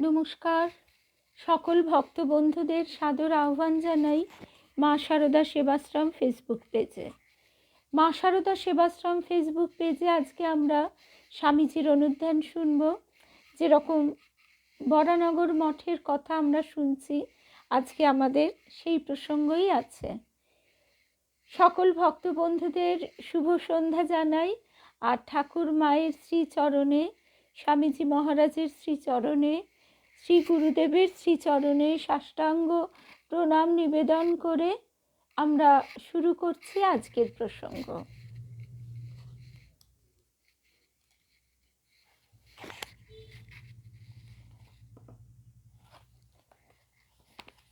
নমস্কার। সকল ভক্ত বন্ধুদের সাদর আহ্বান জানাই মা শারদা সেবাশ্রম ফেসবুক পেজে। মা শারদা সেবাশ্রম ফেসবুক পেজে আজকে আমরা স্বামীজির অনুধ্যান শুনব। যেরকম বরানগর মঠের কথা আমরা শুনছি, আজকে আমাদের সেই প্রসঙ্গই আছে। সকল ভক্ত বন্ধুদের শুভ সন্ধ্যা জানাই, আর ঠাকুর মায়ের শ্রীচরণে, স্বামীজি মহারাজের শ্রীচরণে শ্রী গুরুদেবের শ্রীচরণে সাষ্টাঙ্গ প্রণাম নিবেদন করে আমরা শুরু করছি আজকের প্রসঙ্গ।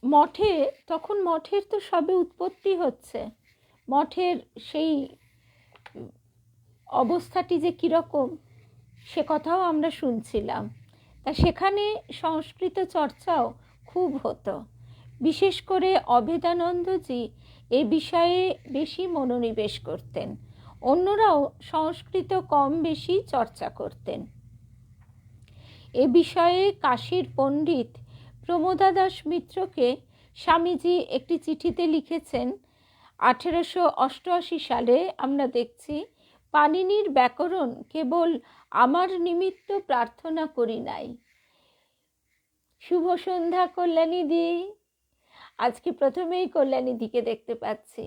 মঠে, তখন মঠের তো সবে উৎপত্তি হচ্ছে। মঠের সেই অবস্থাটি যে কীরকম, সে কথাও আমরা শুনছিলাম। তা সেখানে সংস্কৃত চর্চাও খুব হতো। বিশেষ করে অভেদানন্দজি এ বিষয়ে বেশি মনোনিবেশ করতেন। অন্যরাও সংস্কৃত কম বেশি চর্চা করতেন। এ বিষয়ে কাশীর পণ্ডিত প্রমোদা দাস মিত্রকে স্বামীজি একটি চিঠিতে লিখেছেন, আঠেরোশো অষ্টআশি সালে আমরা দেখছি পানিনির ব্যাকরণ কেবল আমার নিমিত্ত প্রার্থনা করি নাই। শুভ সন্ধ্যা কল্যাণী দি আজকে প্রথমেই কল্যাণী দিকে দেখতে পাচ্ছি।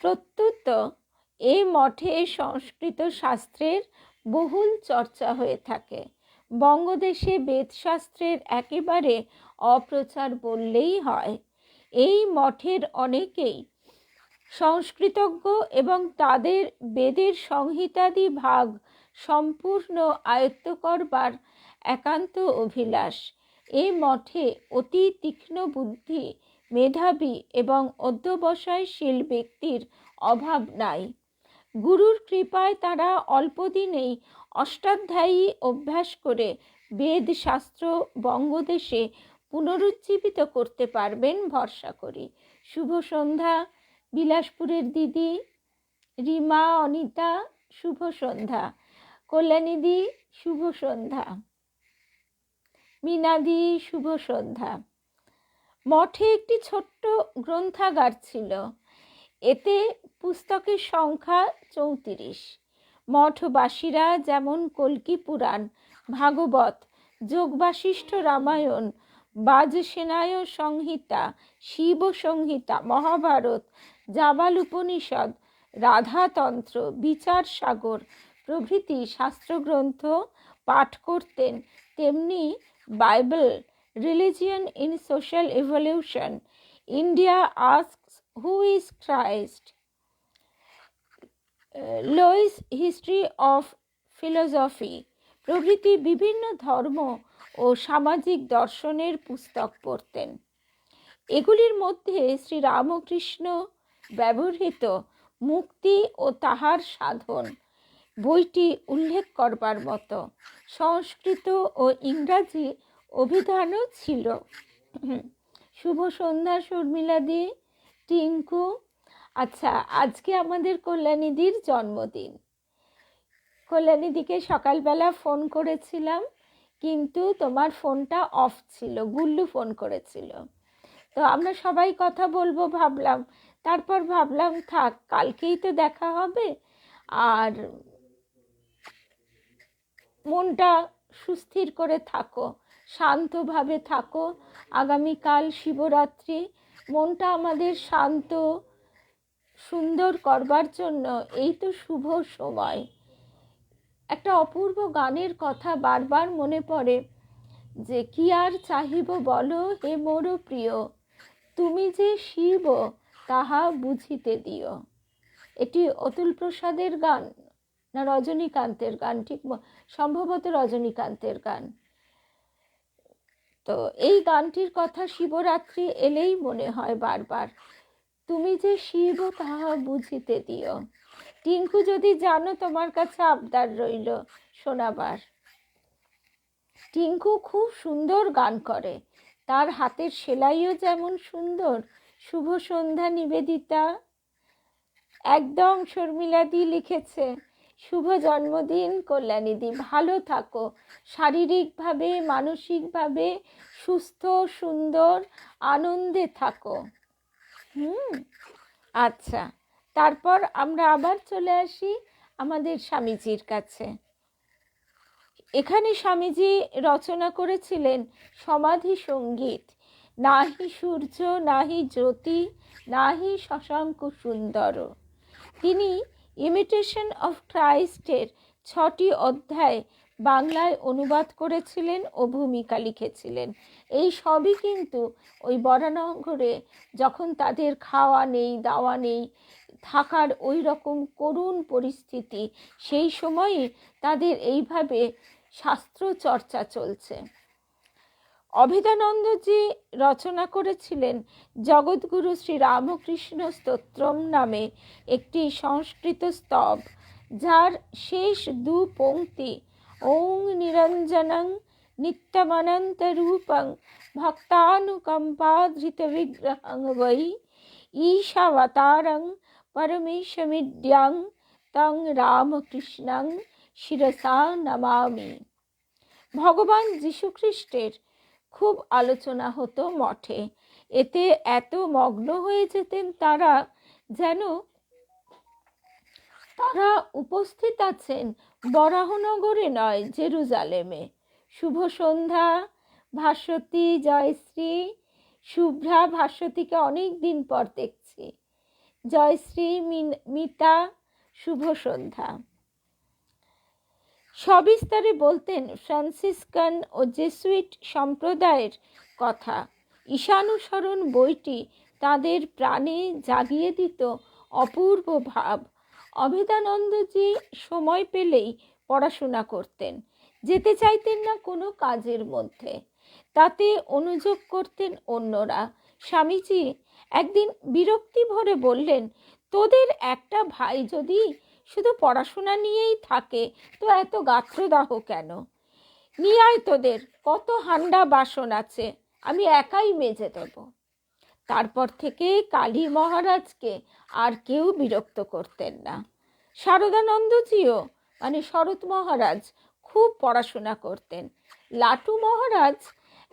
প্রত্যুত এই মঠে সংস্কৃত শাস্ত্রের বহুল চর্চা হয়ে থাকে। বঙ্গদেশে বেদশাস্ত্রের একেবারে অপ্রচার বললেই হয়। এই মঠের অনেকেই সংস্কৃতজ্ঞ এবং তাদের বেদের সংহিতাদি ভাগ সম্পূর্ণ আয়ত্ত করবার একান্ত অভিলাষ। এ মঠে অতি তীক্ষ্ণ বুদ্ধি, মেধাবী এবং অধ্যবসায়শীল ব্যক্তির অভাব নাই। গুরুর কৃপায় তারা অল্পদিনেই অষ্টাধ্যায়ী অভ্যাস করে বেদ শাস্ত্র বঙ্গদেশে পুনরুজ্জীবিত করতে পারবেন ভরসা করি। শুভ সন্ধ্যা, বিলাসপুরের দিদি, রিমা, অনিতা, শুভ সন্ধ্যা। কল্যাণীদি শুভ সন্ধ্যা। মিনাদি শুভ সন্ধ্যা। মঠে একটি ছোট্ট গ্রন্থাগার ছিল। এতে পুস্তকের সংখ্যা চৌত্রিশ। মঠবাসীরা যেমন কল্কি পুরাণ, ভাগবত যোগবাশিষ্ঠ রামায়ণ, বাজসেনায় সংহিতা, শিব সংহিতা, মহাভারত জাবাল উপনিষদ রাধাতন্ত্র, বিচার সাগর প্রভৃতি শাস্ত্রগ্রন্থ পাঠ করতেন। তেমনি Bible religion in social evolution India asks who is Christ Lewis history of philosophy প্রভৃতি বিভিন্ন ধর্ম ও সামাজিক দর্শনের পুস্তক পড়তেন। এগুলির মধ্যে শ্রী রামকৃষ্ণ ব্যবহৃত মুক্তি ও তাহার সাধন বইটি উল্লেখ করবার মতো। সংস্কৃত ও ইংরাজি অভিধানও ছিল। শুভ সন্ধ্যা, শর্মিলাদি, টিঙ্কু। আচ্ছা আজকে আমাদের কল্যাণীদির জন্মদিন। কল্যাণীদিকে সকালবেলা ফোন করেছিলাম, কিন্তু তোমার ফোনটা অফ ছিল, গুল্লু ফোন করেছিল। তো আমরা সবাই কথা বলব ভাবলাম, তারপর ভাবলাম, থাক, কালকেই তো দেখা হবে। আর মনটা সুস্থির করে থাকো, শান্তভাবে থাকো। আগামীকাল শিবরাত্রি। মনটা আমাদের শান্ত, সুন্দর করবার জন্য এই তো শুভ সময়। একটা অপূর্ব গানের কথা বারবার মনে পড়ে যে, কি আর চাহিব বলো হে মোর প্রিয়? তুমি যে শিব, তাহা বুঝিতে দিও। এটি অতুল প্রসাদের গান। না রজনীকান্তের গান, ঠিক সম্ভবত রজনীকান্তের গান। তো এই গানটির কথা শিবরাত্রি এলেই মনে হয় বারবার। তুমি যে শিব, তাহা বুঝিতে দিও। টিঙ্কু, যদি জানো, তোমার কাছে আবদার রইল শোনাবার টিঙ্কু খুব সুন্দর গান করে। তার হাতের সেলাইও যেমন সুন্দর। শুভ সন্ধ্যা নিবেদিতা। একদম শর্মিলাদি লিখেছে শুভ জন্মদিন, কল্যাণীদি। ভালো থাকো। শারীরিকভাবে, মানসিকভাবে সুস্থ, সুন্দর, আনন্দে থাকো। হুম আচ্ছা। তারপর আমরা আবার চলে আসি আমাদের স্বামীজির কাছে। এখানে স্বামীজি রচনা করেছিলেন সমাধি সংগীত। নাহি সূর্য, নাহি জ্যোতি, নাহি শশাঙ্ক সুন্দর। তিনি ইমিটেশন অফ ক্রাইস্টের ছটি অধ্যায় বাংলায় অনুবাদ করেছিলেন ও ভূমিকা লিখেছিলেন। এই সবই কিন্তু ওই বরানগরে যখন তাদের খাওয়া নেই, দাওয়া নেই, থাকার ওই রকম করুণ পরিস্থিতি, সেই সময়ে তাদের এইভাবে শাস্ত্র চর্চা চলছে। অভেদানন্দজি রচনা করেছিলেন জগৎগুরু শ্রী রামকৃষ্ণ স্তোত্রম নামে একটি সংস্কৃত স্তব, যার শেষ দু পংক্তি ওং নিরঞ্জনং নিত্যমানন্ত রূপং ভক্তানুকম্পাধৃত বিগ্রহং বৈ ঈশাবতারং পরমেশমিদ্যাং তং রামকৃষ্ণং শিরসা নমামি। ভগবান যীশুখ্রিস্টের খুব আলোচনা হতো মঠে। এতে এত মগ্ন হয়ে যেতেন তারা যেন তারা উপস্থিত আছেন বরাহনগরে নয়, জেরুজালেমে। শুভ সন্ধ্যা, ভাস্বতী, জয়শ্রী, শুভ্রা ভাস্বতীকে অনেক দিন পর দেখছি। জয়শ্রী মিতা, শুভ সন্ধ্যা। সবিস্তারে বলতেন ফ্রান্সিসকান ও জেসুইট সম্প্রদায়ের কথা। ঈশানুসরণ বইটি তাদের প্রাণে জাগিয়ে দিত অপূর্ব ভাব। অভেদানন্দজি সময় পেলেই পড়াশোনা করতেন, যেতে চাইতেন না কোনো কাজের মধ্যে। তাতে অনুযোগ করতেন অন্যরা। স্বামীজি একদিন বিরক্তি ভরে বললেন, তোদের একটা ভাই যদি শুধু পড়াশোনা নিয়েই থাকে, তো এত গাত্রদাহ কেন? নিয়ে তোদের, কত হান্ডা বাসন আছে, আমি একাই মেজে দেব। তারপর থেকে কালী মহারাজকে আর কেউ বিরক্ত করতেন না। শারদানন্দজিও মানে শরৎ মহারাজ, খুব পড়াশোনা করতেন। লাটু মহারাজ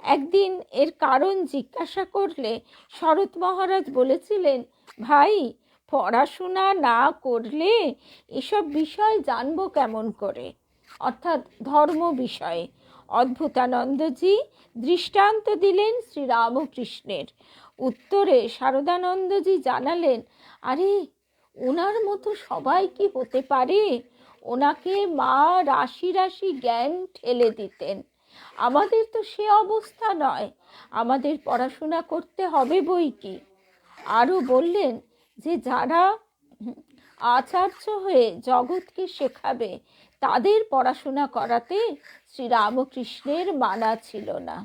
একদিন এর কারণ জিজ্ঞাসা করলে শরৎ মহারাজ বলেছিলেন, ভাই পড়াশোনা না করলে এসব বিষয় জানব কেমন করে? অর্থাৎ ধর্ম বিষয়ে। অদ্ভুতানন্দজি দৃষ্টান্ত দিলেন শ্রীরামকৃষ্ণের। উত্তরে শারদানন্দজি জানালেন, আরে, ওনার মতো সবাই কি হতে পারে? ওনাকে মা রাশি রাশি জ্ঞান ঠেলে দিতেন। আমাদের তো সে অবস্থা নয়। আমাদের পড়াশোনা করতে হবে বই কি? আরও বললেন যে যারা আচার্য হয়ে জগৎকে শেখাবে, তাদের পড়াশোনা করাতে শ্রীরামকৃষ্ণের মানা ছিল না।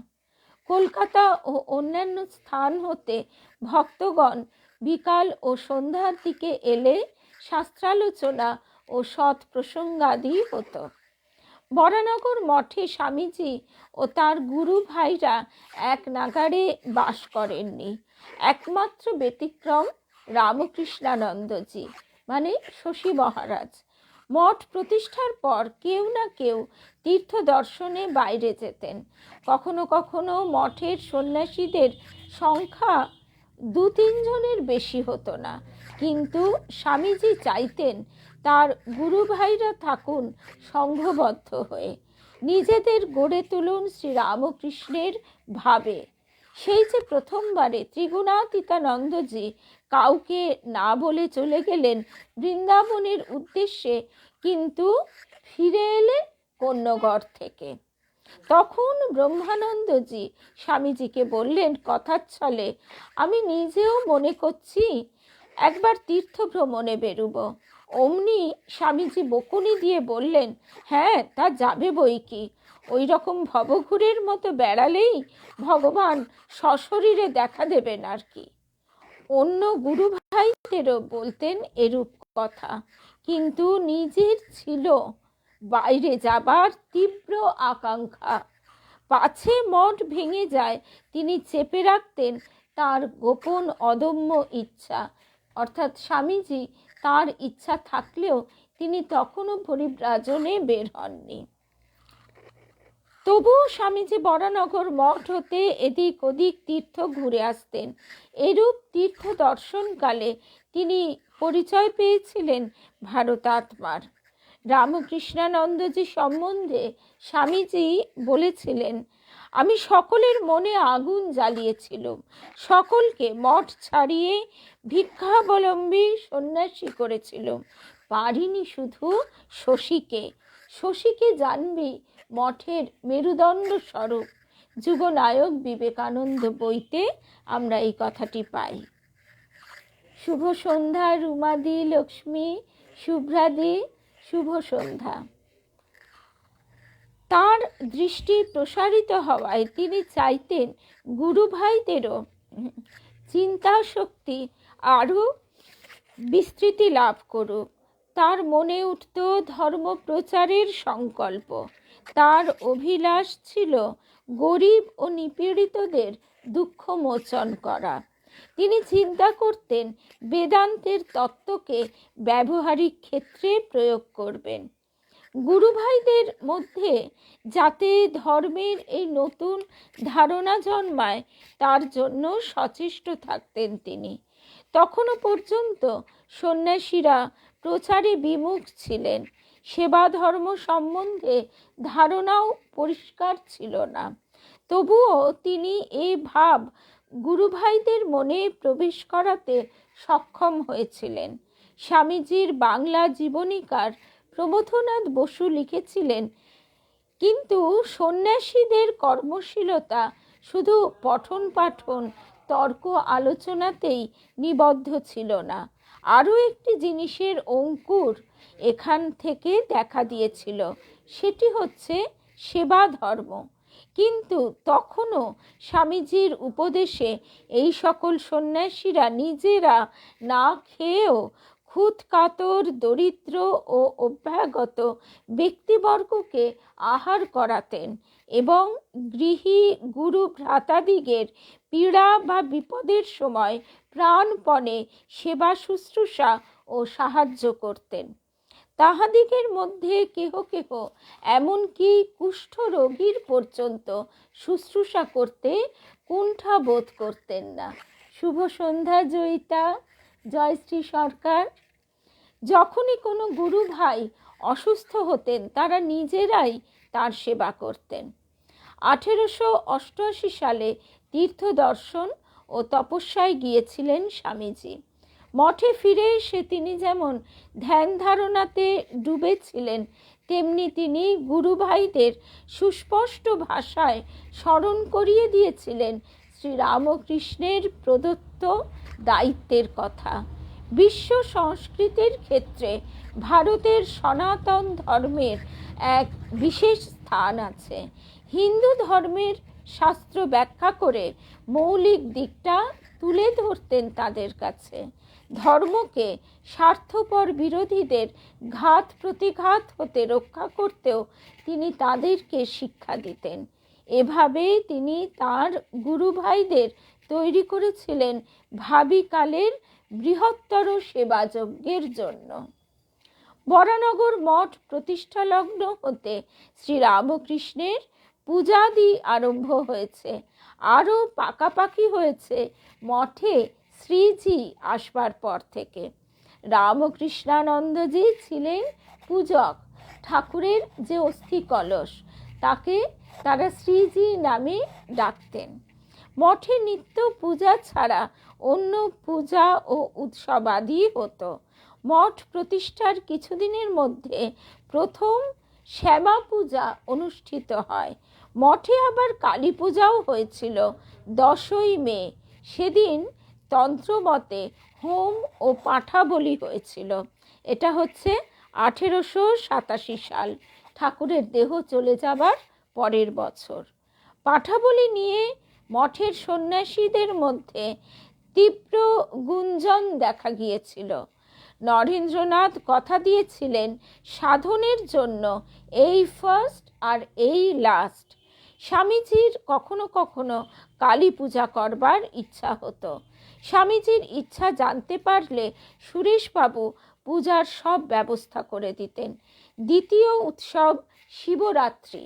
কলকাতা ও অন্যান্য স্থান হতে ভক্তগণ বিকাল ও সন্ধ্যার দিকে এলে শাস্ত্রালোচনা ও সৎ প্রসঙ্গাদি হতো। বরানগর মঠে স্বামীজি ও তার গুরু ভাইরা এক নাগারে বাস করেননি। একমাত্র ব্যতিক্রম রামকৃষ্ণানন্দজি মানে শশী মহারাজ। মঠ প্রতিষ্ঠার পর কেউ না কেউ তীর্থ দর্শনে বাইরে যেতেন। কখনো কখনো মঠের সন্ন্যাসীদের সংখ্যা দু তিনজনের বেশি হতো না। কিন্তু স্বামীজি চাইতেন তার গুরু ভাইরা থাকুন সংঘবদ্ধ হয়ে। নিজেদের গড়ে তুলুন শ্রীরামকৃষ্ণের ভাবে। সেই যে প্রথমবারে ত্রিগুণাতীতানন্দজি কাউকে না বলে চলে গেলেন বৃন্দাবনের উদ্দেশ্যে, কিন্তু ফিরে এলেন কন্যগড় থেকে। তখন ব্রহ্মানন্দজি স্বামীজিকে বললেন, কথার ছলে, আমি নিজেও মনে করছি একবার তীর্থ ভ্রমণে বেরুব। অমনি স্বামীজি বকুনি দিয়ে বললেন হ্যাঁ তা যাবে বই কি? ওই রকম ভবঘুরের মতো বেড়ালেই ভগবান সশরীরে দেখা দেবেন আর কি। অন্য গুরু ভাইদেরও বলতেন এরূপ কথা। কিন্তু নিজের ছিল বাইরে যাবার তীব্র আকাঙ্ক্ষা। পাছে মঠ ভেঙে যায়, তিনি চেপে রাখতেন তার গোপন অদম্য ইচ্ছা। অর্থাৎ স্বামীজি তার ইচ্ছা থাকলেও তিনি তখনও পরিব্রাজনে বের হননি। তবুও স্বামীজি বরানগর মঠ হতে এদিক ওদিক তীর্থ ঘুরে আসতেন। এরূপ তীর্থ দর্শনকালে তিনি পরিচয় পেয়েছিলেন ভারতাত্মার। রামকৃষ্ণানন্দজি সম্বন্ধে স্বামীজি বলেছিলেন, আমি সকলের মনে আগুন জ্বালিয়েছিলাম। সকলকে মঠ ছাড়িয়ে ভিক্ষাবলম্বী সন্ন্যাসী করেছিলাম। পারিনি শুধু শশীকে। শশীকে জানবি মঠের মেরুদণ্ড স্বরূপ। যুগনায়ক বিবেকানন্দ বইতে আমরা এই কথাটি পাই। শুভ সন্ধ্যা, রুমাদি, লক্ষ্মী, শুভ্রাদি, শুভ সন্ধ্যা। তার দৃষ্টি প্রসারিত হওয়ায় তিনি চাইতেন গুরু ভাইদেরও চিন্তা শক্তি আরও বিস্তৃতি লাভ করুক। তার মনে উঠত ধর্ম প্রচারের সংকল্প। তার অভিলাষ ছিল গরিব ও নিপীড়িতদের দুঃখ মোচন করা। তিনি চিন্তা করতেন বেদান্তের তত্ত্বকে ব্যবহারিক ক্ষেত্রে প্রয়োগ করবেন। গুরু ভাইদের মধ্যে যাতে ধর্মের এই নতুন ধারণা জন্মায়, তার জন্য সচেষ্ট থাকতেন তিনি। তখনও পর্যন্ত সন্ন্যাসীরা প্রচারে বিমুখ ছিলেন। সেবা ধর্ম সম্বন্ধে ধারণাও পরিষ্কার ছিল না। তবুও তিনি এই ভাব গুরুভাইদের মনে প্রবেশ করাতে সক্ষম হয়েছিলেন। স্বামীজির বাংলা জীবনীকার প্রবোধনাথ বসু লিখেছিলেন, কিন্তু সন্ন্যাসীদের কর্মশীলতা শুধু পঠন পাঠন তর্ক আলোচনাতেই নিবদ্ধ ছিল না। আরও একটি জিনিসের অঙ্কুর এখান থেকে দেখা দিয়েছিল। সেটি হচ্ছে সেবা ধর্ম। কিন্তু তখনও স্বামীজির উপদেশে এই সকল সন্ন্যাসীরা নিজেরা না খেয়েও খুদ কাতর, দরিদ্র ও অভ্যাগত ব্যক্তিবর্গকে আহার করাতেন এবং গৃহী গুরু ভ্রাতাদিগের পীড়া বা বিপদের সময় প্রাণপণে সেবা শুশ্রূষা ও সাহায্য করতেন। তাহাদিগের মধ্যে কেহ কেহ এমনকি কুষ্ঠ রোগীর পর্যন্ত শুশ্রূষা করতে কুণ্ঠা বোধ করতেন না। শুভ সন্ধ্যা, জয়িতা। জয়শ্রী সরকার। যখনই কোনো গুরু ভাই অসুস্থ হতেন, তারা নিজেরাই তার সেবা করতেন। আঠেরোশো অষ্টআশি সালে তীর্থ দর্শন ও তপস্যায় গিয়েছিলেন স্বামীজি। মঠে ফিরে এসে তিনি যেমন ধ্যান ধারণাতে ডুবেছিলেন, তেমনি তিনি গুরু ভাইদের সুস্পষ্ট ভাষায় স্মরণ করিয়ে দিয়েছিলেন শ্রীরামকৃষ্ণের প্রদত্ত দায়িত্বের কথা। বিশ্ব সংস্কৃতির ক্ষেত্রে ভারতের সনাতন ধর্মের এক বিশেষ স্থান আছে। হিন্দু ধর্মের শাস্ত্র ব্যাখ্যা করে মৌলিক দিকটা তুলে ধরতেন তাদের কাছে। ধর্মকে স্বার্থপর বিরোধীদের ঘাত প্রতিঘাত হতে রক্ষা করতেও তিনি তাদেরকে শিক্ষা দিতেন। এভাবে তিনি তার গুরুভাইদের তৈরি করেছিলেন ভাবিকালের বৃহত্তর সেবাযজ্ঞের জন্য। বরানগর মঠ প্রতিষ্ঠা লগ্ন হতে শ্রীরামকৃষ্ণের পূজাদি আরম্ভ হয়েছে। আরও পাকাপাকি হয়েছে মঠে শ্রীজি আসবার পর থেকে। রামকৃষ্ণানন্দজি ছিলেন পূজক, ঠাকুরের যে অস্থি কলস তাকে তারা শ্রীজি নামে ডাকতেন। মঠে নিত্য পূজা ছাড়া অন্য পূজা ও উৎসবাদি হতো। মঠ প্রতিষ্ঠার কিছুদিনের মধ্যে প্রথম শ্যামা পূজা অনুষ্ঠিত হয়। মঠে আবার কালী পূজাও হয়েছিল দশই মে। সেদিন তন্ত্রমতে হোম ও পাঠা বলি হয়েছিল। এটা হচ্ছে আঠেরোশো সাতাশি সাল। ঠাকুরের দেহ চলে যাবার পরের বছর। পাঠাবলি নিয়ে মঠের সন্ন্যাসীদের মধ্যে তীব্র গুঞ্জন দেখা গিয়েছিল। নরেন্দ্রনাথ কথা দিয়েছিলেন সাধনের জন্য, এই ফার্স্ট আর এই লাস্ট স্বামীজির কখনো কখনো কালী পূজা করবার ইচ্ছা হতো। স্বামীজির ইচ্ছা জানতে পারলে সুরেশবাবু পূজার সব ব্যবস্থা করে দিতেন। দ্বিতীয় উৎসব শিবরাত্রি।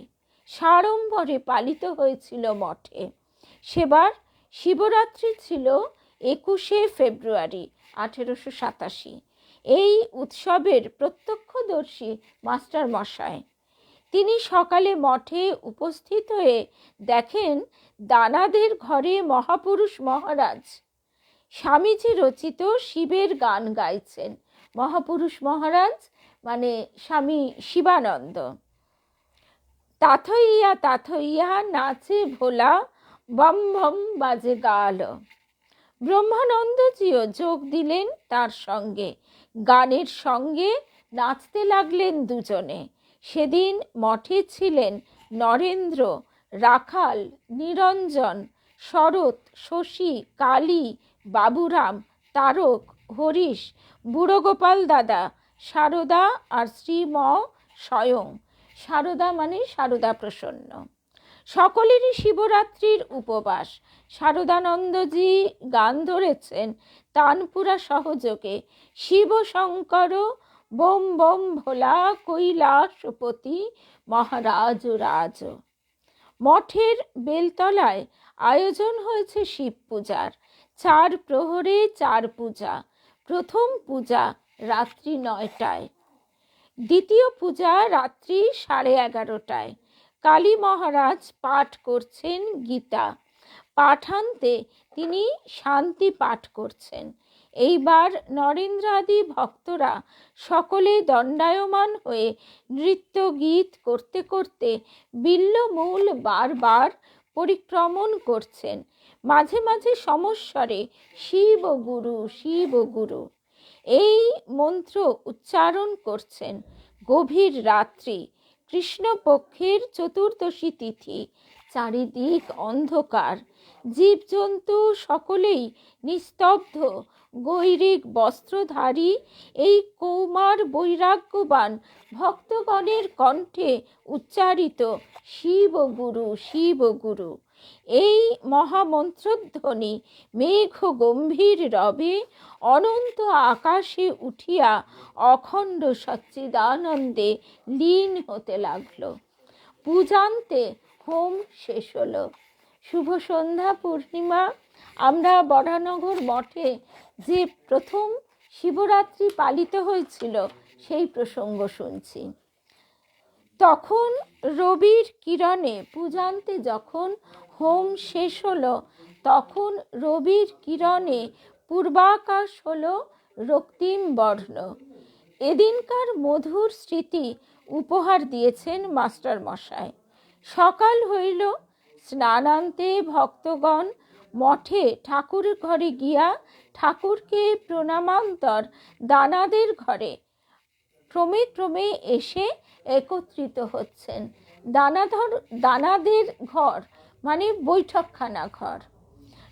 সাড়ম্বরে পালিত হয়েছিল মঠে। সেবার শিবরাত্রি ছিল একুশে ফেব্রুয়ারি আঠেরোশো সাতাশি। এই উৎসবের প্রত্যক্ষদর্শী মাস্টার মশাই। তিনি সকালে মঠে উপস্থিত হয়ে দেখেন দানাদের ঘরে মহাপুরুষ মহারাজ। স্বামীজি রচিত শিবের গান গাইছেন। মহাপুরুষ মহারাজ মানে স্বামী শিবানন্দ। তাথইয়া তাথইয়া নাচে ভোলা বম বম বাজে গাল। ব্রহ্মানন্দজিও যোগ দিলেন তার সঙ্গে। গানের সঙ্গে নাচতে লাগলেন দুজনে। সেদিন মঠে ছিলেন নরেন্দ্র, রাখাল, নিরঞ্জন, শরৎ, শশী, কালী, বাবুরাম, তারক, হরিশ, বুড়োগোপাল দাদা, সারদা আর শ্রীম স্বয়ং। সারদা মানে সারদা প্রসন্ন। সকলেরই শিবরাত্রির উপবাস। শারদানন্দজি গান ধরেছেন তানপুরা সহযোগে। শিব শঙ্কর বোম বোম ভোলা, কৈলাসপতি, মহারাজ রাজ। মঠের বেলতলায় আয়োজন হয়েছে শিব পূজার। চার প্রহরে চার পূজা। প্রথম পূজা রাত্রি নয়টায়। দ্বিতীয় পূজা রাত্রি সাড়ে এগারোটায়। কালী মহারাজ পাঠ করছেন গীতা। পাঠান্তে তিনি শান্তি পাঠ করছেন। এইবার নরেন্দ্রাদি ভক্তরা সকলে দণ্ডায়মান হয়ে নৃত্য গীত করতে করতে বিল্লমূল বারবার পরিক্রমণ করছেন। মাঝে মাঝে সমস্বরে, শিব গুরু শিব গুরু। এই মন্ত্র উচ্চারণ করছেন গভীর রাত্রি। কৃষ্ণপক্ষের চতুর্দশী তিথি, চারিদিক অন্ধকার। জীবজন্তু সকলেই নিস্তব্ধ। গৈরিক বস্ত্রধারী এই কৌমার বৈরাগ্যবান ভক্তগণের কণ্ঠে উচ্চারিত শিব গুরু শিব গুরু এই মহামন্ত্রধ্বনি মেঘ গম্ভীর রবে, অনন্ত আকাশে উঠিয়া অখণ্ড সচ্চিদানন্দে লীন হতে লাগল। পূজান্তে হোম শেষ হলো। শুভ সন্ধ্যা পূর্ণিমা। আমরা বরানগর মঠে যে প্রথম শিবরাত্রি পালিত হয়েছিল, সেই প্রসঙ্গ শুনছি। তখন রবির কিরণে পূজান্তে যখন হোম শেষ হলো, তখন রবির কিরণে পূর্বাকাশ হলো রক্তিম বর্ণ। এদিনকার মধুর স্মৃতি উপহার দিয়েছেন মাস্টার মশাই সকাল হইল, স্নানান্তে ভক্তগণ মঠে ঠাকুর ঘরে গিয়া ঠাকুরকে প্রণামান্তর দানাদের ঘরে ক্রমে ক্রমে এসে একত্রিত হচ্ছেন। দানাধর, দানাদের ঘর মানে বৈঠকখানা ঘর।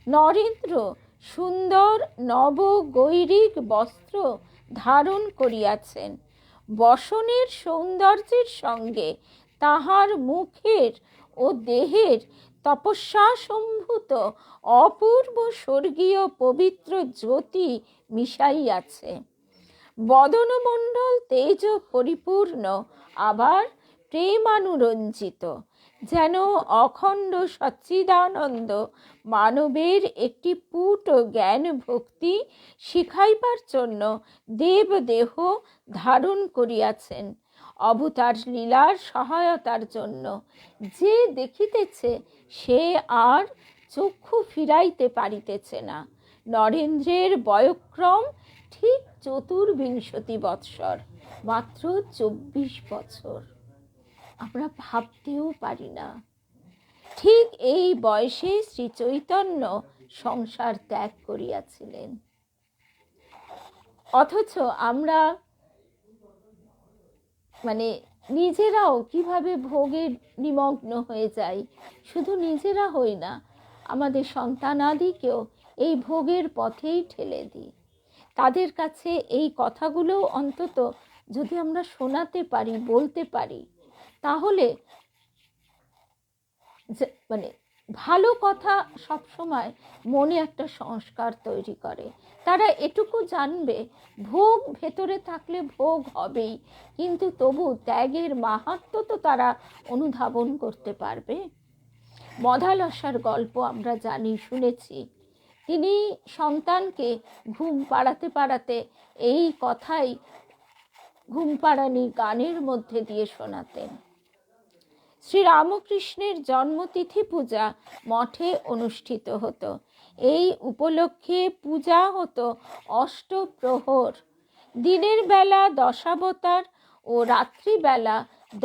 নরেন্দ্র সুন্দর নব গৈরিক বস্ত্র ধারণ করিয়াছেন। বসনের সৌন্দর্যের সঙ্গে তাহার মুখের ও দেহের তপস্যা সম্ভূত অপূর্ব স্বর্গীয় পবিত্র জ্যোতি মিশাইয়াছে। বদনমণ্ডল তেজ পরিপূর্ণ, আবার প্রেমানুরঞ্জিত। যেন অখণ্ড সচ্চিদানন্দ মানবের একটি পুট জ্ঞান ভক্তি শিখাইবার জন্য দেবদেহ ধারণ করিয়াছেন। অবতার লীলার সহায়তার জন্য যে দেখিতেছে, সে আর চক্ষু ফিরাইতে পারিতেছে না। নরেন্দ্রের বয়ক্রম ঠিক চতুর্বিংশতি বৎসর, মাত্র চব্বিশ বছর। আমরা ভাবতেও পারি না। ঠিক এই বয়সে শ্রী চৈতন্য সংসার ত্যাগ করিয়াছিলেন। অথচ আমরা মানে নিজেরাও কীভাবে ভোগে নিমগ্ন হয়ে যাই, শুধু নিজেরা হই না, আমাদের সন্তানাদিকেও এই ভোগের পথেই ঠেলে দিই। তাদের কাছে এই কথাগুলোও অন্তত যদি আমরা শোনাতে পারি, বলতে পারি তাহলে মানে ভালো কথা সবসময় মনে একটা সংস্কার তৈরি করে। তারা এটুকু জানবে, ভোগ ভেতরে থাকলে ভোগ হবেই, কিন্তু তবু ত্যাগের মাহাত্ম তো তারা অনুধাবন করতে পারবে। মধালসার গল্প আমরা জানি, শুনেছি। তিনি সন্তানকে ঘুম পাড়াতে পাড়াতে এই কথাই ঘুম পাড়ানি গানের মধ্যে দিয়ে শোনাতেন। শ্রী রামকৃষ্ণের জন্মতিথি পূজা মঠে অনুষ্ঠিত হতো। এই উপলক্ষে পূজা হতো অষ্টপ্রহর। দিনের বেলা দশাবতার ও রাত্রিবেলা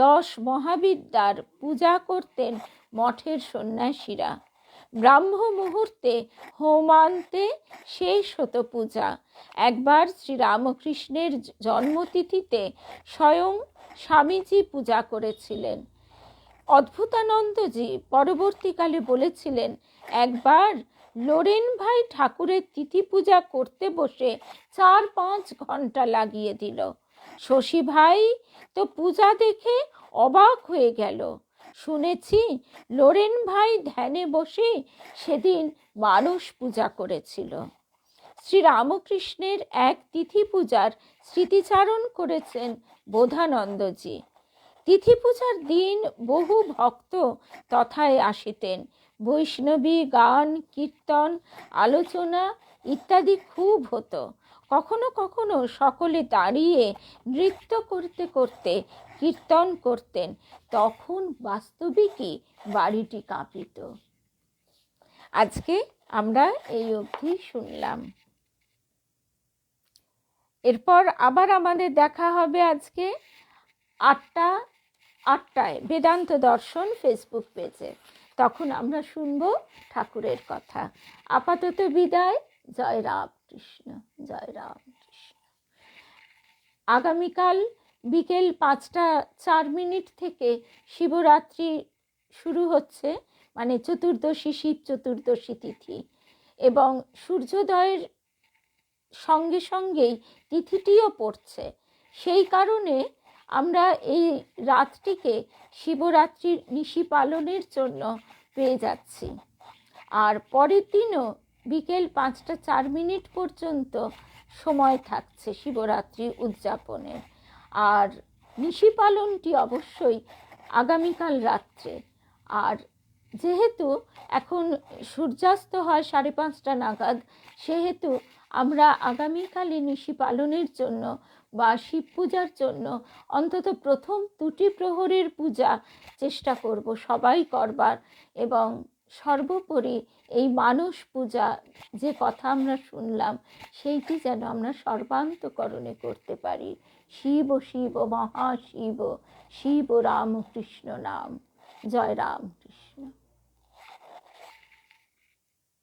দশ মহাবিদ্যার পূজা করতেন মঠের সন্ন্যাসীরা। ব্রাহ্ম মুহূর্তে হোমান্তে শেষ হতো পূজা। একবার শ্রীরামকৃষ্ণের জন্মতিথিতে স্বয়ং স্বামীজি পূজা করেছিলেন। অদ্ভুতানন্দজি পরবর্তীকালে বলেছিলেন, একবার লোরেন ভাই ঠাকুরের তিথি পূজা করতে বসে চার পাঁচ ঘণ্টা লাগিয়ে দিল। শশী ভাই তো পূজা দেখে অবাক হয়ে গেল। শুনেছি লোরেন ভাই ধ্যানে বসে সেদিন মানুষ পূজা করেছিল। শ্রী রামকৃষ্ণের এক তিথি পূজার স্মৃতিচারণ করেছেন বোধানন্দজি। তিথি পূজার দিন বহু ভক্ত তথায় আসিতেন। বৈষ্ণবী, গান, কীর্তন, আলোচনা ইত্যাদি খুব হতো। কখনো কখনো সকলে দাঁড়িয়ে নৃত্য করতে করতে কীর্তন করতেন। তখন বাস্তবিকই বাড়িটি কাঁপিত। আজকে আমরা এই অবধি শুনলাম। এরপর আবার আমাদের দেখা হবে আজকে আটটা আটটায় বেদান্ত দর্শন ফেসবুক পেজে তখন আমরা শুনব ঠাকুরের কথা। আপাতত বিদায়। জয় রাম কৃষ্ণ জয় রাম কৃষ্ণ আগামীকাল বিকেল পাঁচটা চার মিনিট থেকে শিবরাত্রি শুরু হচ্ছে মানে চতুর্দশী শিব চতুর্দশী তিথি। এবং সূর্যোদয়ের সঙ্গে সঙ্গেই তিথিটিও পড়ছে। সেই কারণে আমরা এই রাতটিকে শিবরাত্রির নিশি পালনের জন্য পেয়ে যাচ্ছি। আর পরের দিনও বিকেল পাঁচটা চার মিনিট পর্যন্ত সময় থাকছে শিবরাত্রি উদযাপনের আর নিশি পালনটি অবশ্যই আগামীকাল রাত্রে। আর যেহেতু এখন সূর্যাস্ত হয় সাড়ে পাঁচটা নাগাদ, সেহেতু আমরা আগামীকালে নিশি পালনের জন্য বা শিব পূজার জন্য অন্তত প্রথম দুটি প্রহরের পূজা চেষ্টা করব সবাই করবার এবং সর্বোপরি এই মানস পূজা যে কথা আমরা শুনলাম, সেইটি যেন আমরা সর্বান্তকরণে করতে পারি। শিব শিব মহাশিব শিব রামকৃষ্ণ নাম। জয় রাম।